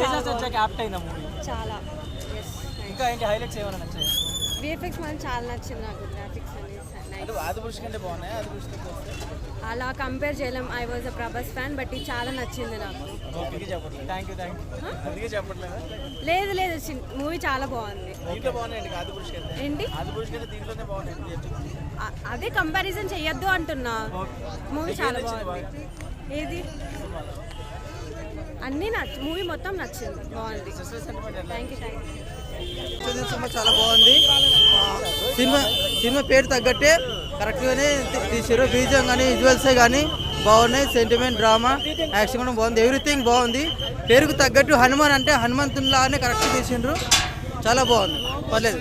తేజస్ వచ్చాక యాప్ట్ అయిందా మూవీ. చాలా. ఎస్ ఇంకా ఏంటి హైలైట్స్ ఏమైనా నచ్చాయి? విఎఫ్ఎక్స్ మనం చాలా నచ్చింది నాకు. గ్రాఫిక్స్ అనేది కంటే బాగున్నాయి? అలా కంపేర్ చేయలేం. I was a Prabhas fan but ఇది చాలా నచ్చింది నాకు. థ్యాంక్ యూ థ్యాంక్ యూ లేదు లేదు. మూవీ చాలా బాగుంది. ఏంటి? అదే కంపారిజన్ చెయ్యొద్దు అంటున్నా. మూవీ చాలా బాగుంది. ఏది? అన్నీ నచ్చ మూవీ మొత్తం నచ్చింది. బాగుంది. థ్యాంక్ యూ థ్యాంక్ యూ సినిమా చాలా బాగుంది. సినిమా సినిమా పేరు తగ్గట్టే కరెక్ట్గానే తీసారు బీజం కానీ విజువల్సే కానీ బాగున్నాయి. సెంటిమెంట్ డ్రామా యాక్షన్ కూడా బాగుంది. ఎవ్రీథింగ్ బాగుంది. పేరుకు తగ్గట్టు హనుమాన్ అంటే హనుమంతుల్లానే కరెక్ట్ తీసిండ్రు చాలా బాగుంది. పర్లేదు.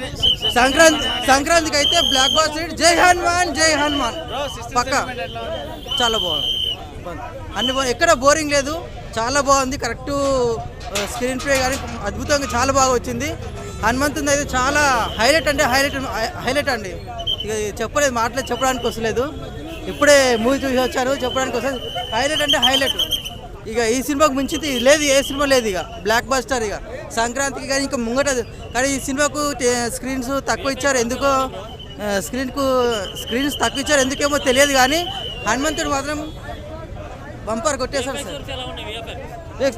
సంక్రాంతి సంక్రాంతికి అయితే బ్లాక్ బాస్టర్ జై హనుమాన్ జై హనుమాన్. పక్క. చాలా బాగుంది. బాగుంది. అన్ని బాగుంది ఎక్కడ బోరింగ్ లేదు. చాలా బాగుంది. కరెక్ట్ స్క్రీన్ ప్లే కానీ అద్భుతంగా చాలా బాగా వచ్చింది. హనుమంతుంది అయితే చాలా హైలైట్ అంటే హైలైట్ హైలైట్ అండి. ఇక చెప్పలేదు మాట్లాడి చెప్పడానికి వస్తలేదు. ఇప్పుడే మూవీ చూసి వచ్చాను చెప్పడానికి వస్తుంది హైలైట్ అంటే హైలైట్. ఇక ఈ సినిమాకు మించింది లేదు ఏ సినిమా లేదు ఇక. బ్లాక్ బస్టర్ ఇక. సంక్రాంతికి కానీ ఇంకా ముంగట కానీ ఈ సినిమాకు స్క్రీన్స్ తక్కువ ఇచ్చారు ఎందుకో? స్క్రీన్కు స్క్రీన్స్ తక్కువ ఇచ్చారు ఎందుకేమో తెలియదు కానీ హనుమంతుడు మాత్రం బంపర్ కొట్టేశారు సార్.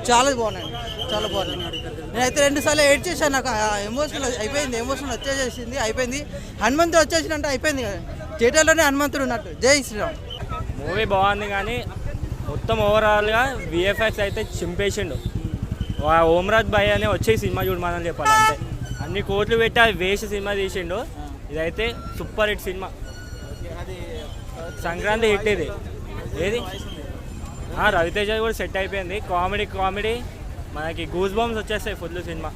చాలా బాగున్నాయి చాలా బాగున్నాయి. నేనైతే రెండు సార్లు ఎయిట్ చేశాను నాకు ఎమోషనల్ అయిపోయింది ఎమోషనల్ వచ్చేసేసింది అయిపోయింది. హనుమంతుడు వచ్చేసినట్టు అయిపోయింది కదా. థియేటర్లోనే హనుమంతుడు ఉన్నట్టు. జై శ్రీరామ్. మూవీ బాగుంది కానీ మొత్తం ఓవరాల్గా విఎఫ్ఎక్స్ అయితే చింపేసిండు. ఓమ్రాజ్ భాయ్ అనే వచ్చే సినిమా చూడమని చెప్పాలి అంతే అన్ని కోట్లు పెట్టి అది వేసి సినిమా తీసిండు. ఇదైతే సూపర్ హిట్ సినిమా. సంక్రాంతి హిట్ ఇది. ఏది? రవితేజ కూడా సెట్ అయిపోయింది. Comedy comedy. మనకి గూస్ బాంబ్స్ వచ్చేస్తాయి ఫుల్ సినిమా.